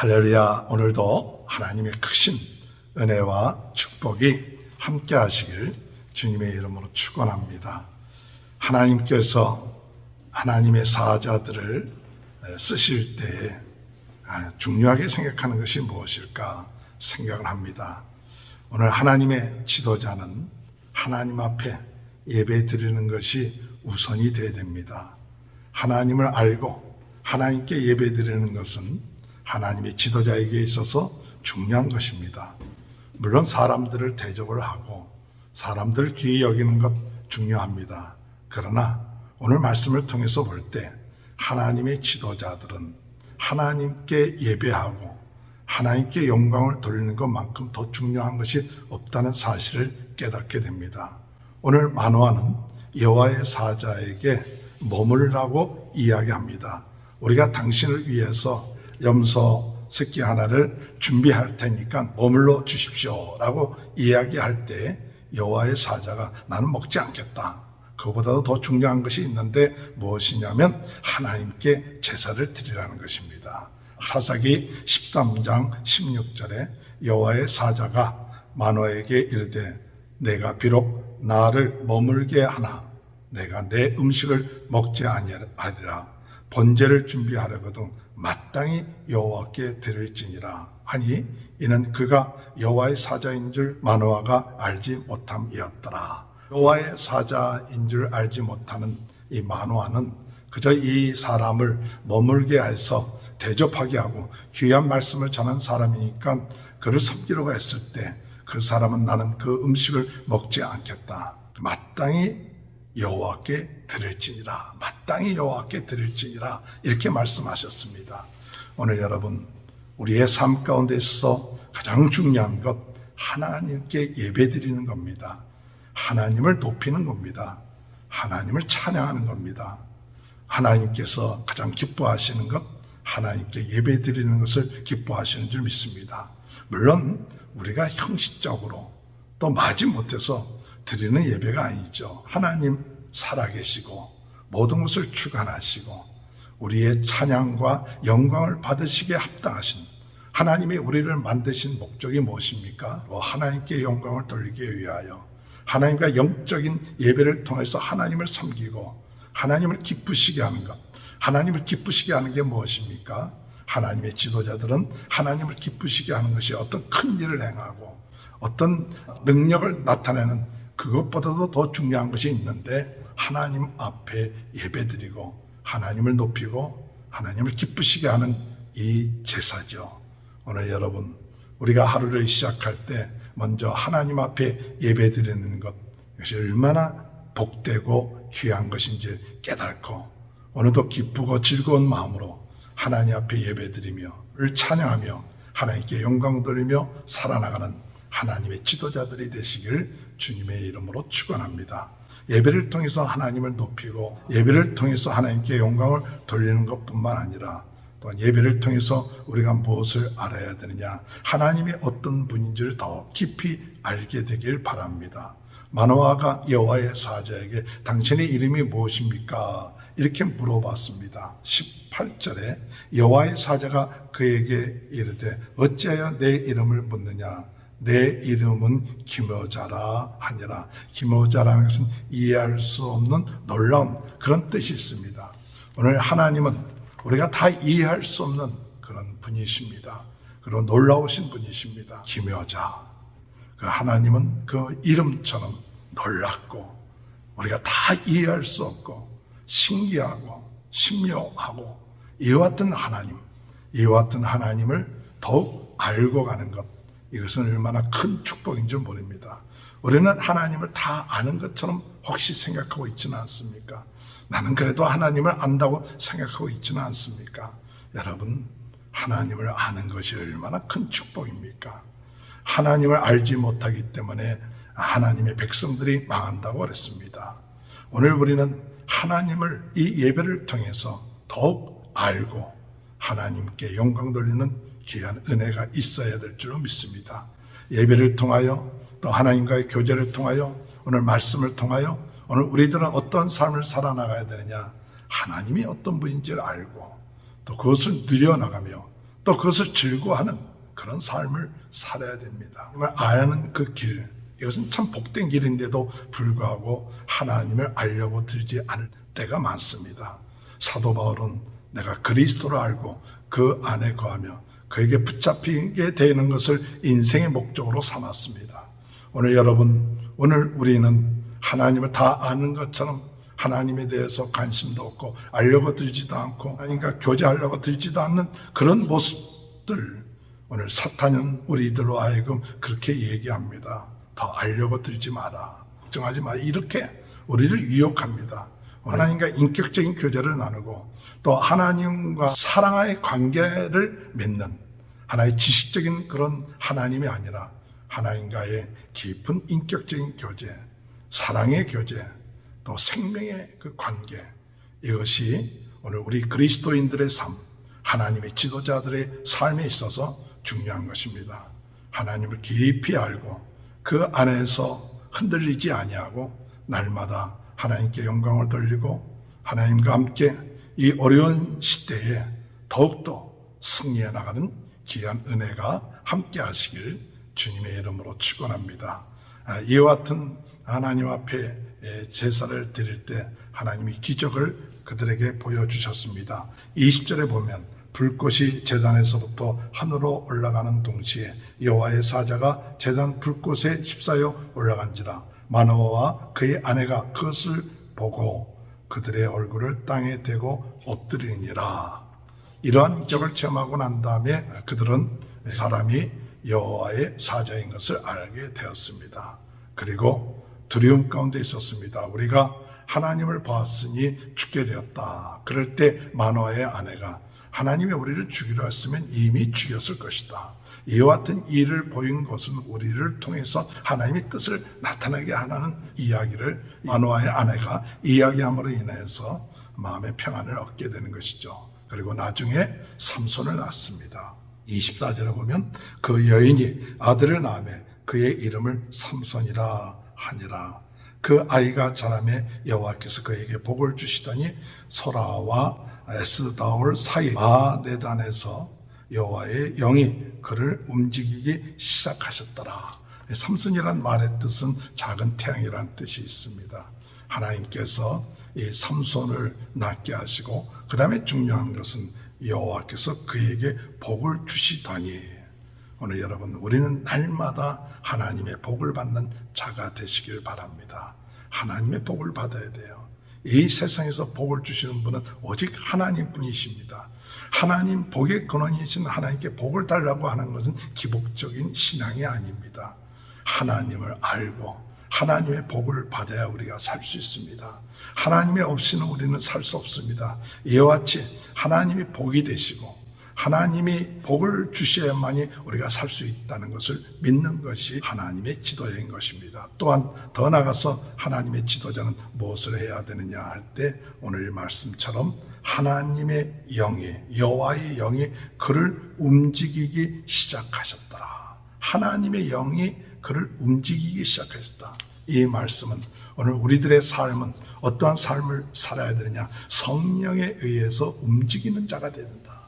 할렐루야. 오늘도 하나님의 크신 은혜와 축복이 함께 하시길 주님의 이름으로 축원합니다. 하나님께서 하나님의 사자들을 쓰실 때에 아, 중요하게 생각하는 것이 무엇일까 생각을 합니다. 오늘 하나님의 지도자는 하나님 앞에 예배 드리는 것이 우선이 되어야 됩니다. 하나님을 알고 하나님께 예배 드리는 것은 하나님의 지도자에게 있어서 중요한 것입니다. 물론 사람들을 대접을 하고 사람들을 귀히 여기는 것 중요합니다. 그러나 오늘 말씀을 통해서 볼 때 하나님의 지도자들은 하나님께 예배하고 하나님께 영광을 돌리는 것만큼 더 중요한 것이 없다는 사실을 깨닫게 됩니다. 오늘 만화는 여호와의 사자에게 머물라고 이야기합니다. 우리가 당신을 위해서 염소 새끼 하나를 준비할 테니까 머물러 주십시오라고 이야기할 때 여호와의 사자가 나는 먹지 않겠다. 그보다도 더 중요한 것이 있는데 무엇이냐면 하나님께 제사를 드리라는 것입니다. 사사기 13장 16절에 여호와의 사자가 마노에게 이르되 내가 비록 나를 머물게 하나 내가 내 음식을 먹지 아니하리라 번제를 준비하려거든 마땅히 여호와께 드릴지니라 하니 이는 그가 여호와의 사자인 줄 마노아가 알지 못함이었더라. 여호와의 사자인 줄 알지 못하는 이 마노아는 그저 이 사람을 머물게 해서 대접하게 하고 귀한 말씀을 전한 사람이니까 그를 섬기려고 했을 때 그 사람은 나는 그 음식을 먹지 않겠다. 마땅히 여호와께 드릴지니라. 마땅히 여호와께 드릴지니라. 이렇게 말씀하셨습니다. 오늘 여러분 우리의 삶 가운데 있어 가장 중요한 것 하나님께 예배드리는 겁니다. 하나님을 높이는 겁니다. 하나님을 찬양하는 겁니다. 하나님께서 가장 기뻐하시는 것, 하나님께 예배 드리는 것을 기뻐하시는 줄 믿습니다. 물론 우리가 형식적으로 또 마지 못해서 드리는 예배가 아니죠. 하나님 살아계시고 모든 것을 주관하시고 우리의 찬양과 영광을 받으시기에 합당하신 하나님이 우리를 만드신 목적이 무엇입니까? 뭐 하나님께 영광을 돌리기 위하여 하나님과 영적인 예배를 통해서 하나님을 섬기고 하나님을 기쁘시게 하는 것. 하나님을 기쁘시게 하는 게 무엇입니까? 하나님의 지도자들은 하나님을 기쁘시게 하는 것이 어떤 큰 일을 행하고 어떤 능력을 나타내는 그것보다도 더 중요한 것이 있는데 하나님 앞에 예배드리고 하나님을 높이고 하나님을 기쁘시게 하는 이 제사죠. 오늘 여러분 우리가 하루를 시작할 때 먼저 하나님 앞에 예배드리는 것 이것이 얼마나 복되고 귀한 것인지 깨닫고 오늘도 기쁘고 즐거운 마음으로 하나님 앞에 예배드리며 을 찬양하며 하나님께 영광 돌리며 살아나가는 하나님의 지도자들이 되시길 주님의 이름으로 축원합니다. 예배를 통해서 하나님을 높이고 예배를 통해서 하나님께 영광을 돌리는 것뿐만 아니라 또한 예배를 통해서 우리가 무엇을 알아야 되느냐 하나님이 어떤 분인지를 더 깊이 알게 되길 바랍니다. 마노아가 여호와의 사자에게 당신의 이름이 무엇입니까? 이렇게 물어봤습니다. 18절에 여호와의 사자가 그에게 이르되 어찌하여 내 이름을 묻느냐? 내 이름은 기모자라 하니라. 기모자라는 것은 이해할 수 없는 놀라운 그런 뜻이 있습니다. 오늘 하나님은 우리가 다 이해할 수 없는 그런 분이십니다. 그리고 놀라우신 분이십니다. 기묘자. 그 하나님은 그 이름처럼 놀랍고 우리가 다 이해할 수 없고 신기하고 신묘하고 이와 같은 하나님, 이와 같은 하나님을 더욱 알고 가는 것 이것은 얼마나 큰 축복인 줄 모릅니다. 우리는 하나님을 다 아는 것처럼 혹시 생각하고 있지는 않습니까? 나는 그래도 하나님을 안다고 생각하고 있지는 않습니까? 여러분, 하나님을 아는 것이 얼마나 큰 축복입니까? 하나님을 알지 못하기 때문에 하나님의 백성들이 망한다고 그랬습니다. 오늘 우리는 하나님을 이 예배를 통해서 더욱 알고 하나님께 영광 돌리는 귀한 은혜가 있어야 될 줄로 믿습니다. 예배를 통하여 또 하나님과의 교제를 통하여 오늘 말씀을 통하여 오늘 우리들은 어떤 삶을 살아나가야 되느냐 하나님이 어떤 분인지를 알고 또 그것을 누려나가며 또 그것을 즐거워하는 그런 삶을 살아야 됩니다. 아는 그 길, 이것은 참 복된 길인데도 불구하고 하나님을 알려고 들지 않을 때가 많습니다. 사도 바울은 내가 그리스도를 알고 그 안에 거하며 그에게 붙잡히게 되는 것을 인생의 목적으로 삼았습니다. 오늘 여러분, 오늘 우리는 하나님을 다 아는 것처럼 하나님에 대해서 관심도 없고 알려고 들지도 않고 하나님과 교제하려고 들지도 않는 그런 모습들 오늘 사탄은 우리들로 하여금 그렇게 얘기합니다. 더 알려고 들지 마라. 걱정하지 마. 이렇게 우리를 유혹합니다. 하나님과 인격적인 교제를 나누고 또 하나님과 사랑의 관계를 맺는 하나의 지식적인 그런 하나님이 아니라 하나님과의 깊은 인격적인 교제, 사랑의 교제, 또 생명의 그 관계 이것이 오늘 우리 그리스도인들의 삶, 하나님의 지도자들의 삶에 있어서 중요한 것입니다. 하나님을 깊이 알고 그 안에서 흔들리지 아니하고 날마다 하나님께 영광을 돌리고 하나님과 함께 이 어려운 시대에 더욱더 승리해 나가는 귀한 은혜가 함께 하시길 주님의 이름으로 축원합니다. 아, 이와 같은 하나님 앞에 예, 제사를 드릴 때 하나님이 기적을 그들에게 보여주셨습니다. 20절에 보면 불꽃이 재단에서부터 하늘로 올라가는 동시에 여호와의 사자가 재단 불꽃에 휩싸여 올라간지라 마노아와 그의 아내가 그것을 보고 그들의 얼굴을 땅에 대고 엎드리니라 이러한 기적을 체험하고 난 다음에 그들은 사람이 여호와의 사자인 것을 알게 되었습니다. 그리고 두려움 가운데 있었습니다. 우리가 하나님을 보았으니 죽게 되었다. 그럴 때 마노아의 아내가 하나님이 우리를 죽이려 했으면 이미 죽였을 것이다. 이와 같은 일을 보인 것은 우리를 통해서 하나님의 뜻을 나타나게 하는 이야기를 마노아의 아내가 이야기함으로 인해서 마음의 평안을 얻게 되는 것이죠. 그리고 나중에 삼손을 낳습니다. 24절에 보면 그 여인이 아들을 낳음에 그의 이름을 삼손이라 하니라. 그 아이가 자라매 여호와께서 그에게 복을 주시더니 소라와 에스다올 사이 마네단에서 여호와의 영이 그를 움직이기 시작하셨더라. 삼손이란 말의 뜻은 작은 태양이라는 뜻이 있습니다. 하나님께서 이 삼손을 낳게 하시고 그 다음에 중요한 것은 여호와께서 그에게 복을 주시더니 오늘 여러분 우리는 날마다 하나님의 복을 받는 자가 되시길 바랍니다. 하나님의 복을 받아야 돼요. 이 세상에서 복을 주시는 분은 오직 하나님 분이십니다. 하나님 복의 근원이신 하나님께 복을 달라고 하는 것은 기복적인 신앙이 아닙니다. 하나님을 알고 하나님의 복을 받아야 우리가 살 수 있습니다. 하나님의 없이는 우리는 살 수 없습니다. 이와 같이 하나님이 복이 되시고 하나님이 복을 주셔야만이 우리가 살 수 있다는 것을 믿는 것이 하나님의 지도자인 것입니다. 또한 더 나아가서 하나님의 지도자는 무엇을 해야 되느냐 할 때 오늘 말씀처럼 하나님의 영이 여호와의 영이 그를 움직이기 시작하셨더라. 하나님의 영이 그를 움직이기 시작했다. 이 말씀은 오늘 우리들의 삶은 어떠한 삶을 살아야 되느냐? 성령에 의해서 움직이는 자가 되야 된다.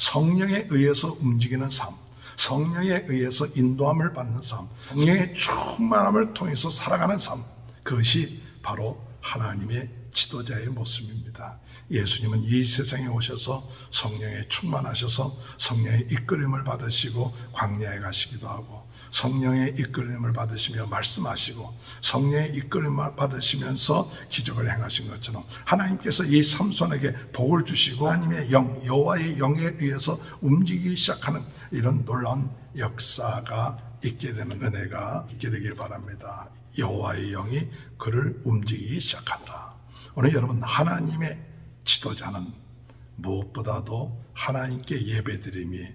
성령에 의해서 움직이는 삶, 성령에 의해서 인도함을 받는 삶, 성령의 충만함을 통해서 살아가는 삶, 그것이 바로 하나님의 지도자의 모습입니다. 예수님은 이 세상에 오셔서 성령에 충만하셔서 성령의 이끌림을 받으시고 광야에 가시기도 하고 성령의 이끌림을 받으시며 말씀하시고 성령의 이끌림을 받으시면서 기적을 행하신 것처럼 하나님께서 이 삼손에게 복을 주시고 하나님의 영 여호와의 영에 의해서 움직이기 시작하는 이런 놀라운 역사가 있게 되는 은혜가 있게 되길 바랍니다. 여호와의 영이 그를 움직이기 시작하더라. 오늘 여러분 하나님의 지도자는 무엇보다도 하나님께 예배드림이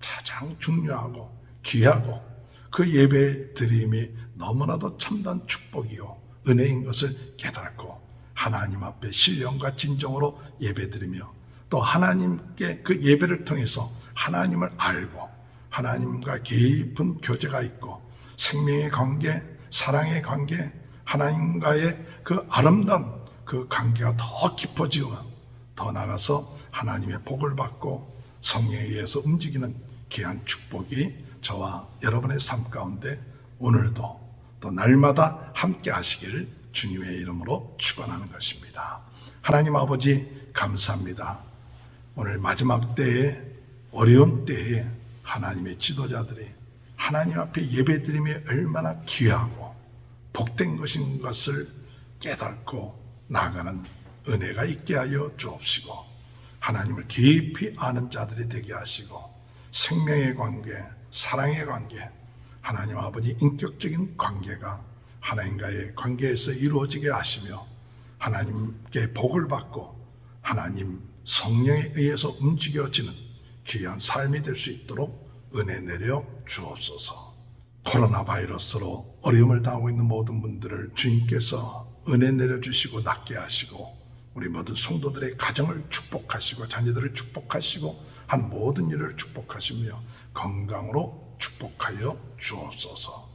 가장 중요하고 귀하고 그 예배 드림이 너무나도 참단 축복이요 은혜인 것을 깨닫고 하나님 앞에 신령과 진정으로 예배 드리며 또 하나님께 그 예배를 통해서 하나님을 알고 하나님과 깊은 교제가 있고 생명의 관계, 사랑의 관계, 하나님과의 그 아름다운 그 관계가 더 깊어지고 더 나가서 하나님의 복을 받고 성령에 의해서 움직이는 귀한 축복이 저와 여러분의 삶 가운데 오늘도 또 날마다 함께 하시길 주님의 이름으로 축원하는 것입니다. 하나님 아버지 감사합니다. 오늘 마지막 때에 어려운 때에 하나님의 지도자들이 하나님 앞에 예배드림이 얼마나 귀하고 복된 것인 것을 깨닫고 나가는 은혜가 있게 하여 주옵시고 하나님을 깊이 아는 자들이 되게 하시고 생명의 관계, 사랑의 관계, 하나님 아버지 인격적인 관계가 하나님과의 관계에서 이루어지게 하시며 하나님께 복을 받고 하나님 성령에 의해서 움직여지는 귀한 삶이 될 수 있도록 은혜 내려 주옵소서. 코로나 바이러스로 어려움을 당하고 있는 모든 분들을 주님께서 은혜 내려주시고 낫게 하시고 우리 모든 성도들의 가정을 축복하시고 자녀들을 축복하시고 한 모든 일을 축복하시며 건강으로 축복하여 주옵소서.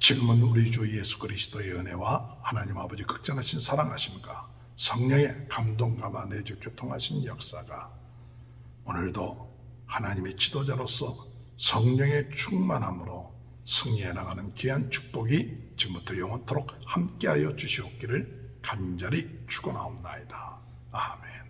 지금은 우리 주 예수 그리스도의 은혜와 하나님 아버지 극전하신 사랑하심과 성령의 감동감화 내주 교통하신 역사가 오늘도 하나님의 지도자로서 성령의 충만함으로 승리해 나가는 귀한 축복이 지금부터 영원토록 함께하여 주시옵기를 간절히 축원하옵나이다. 아멘.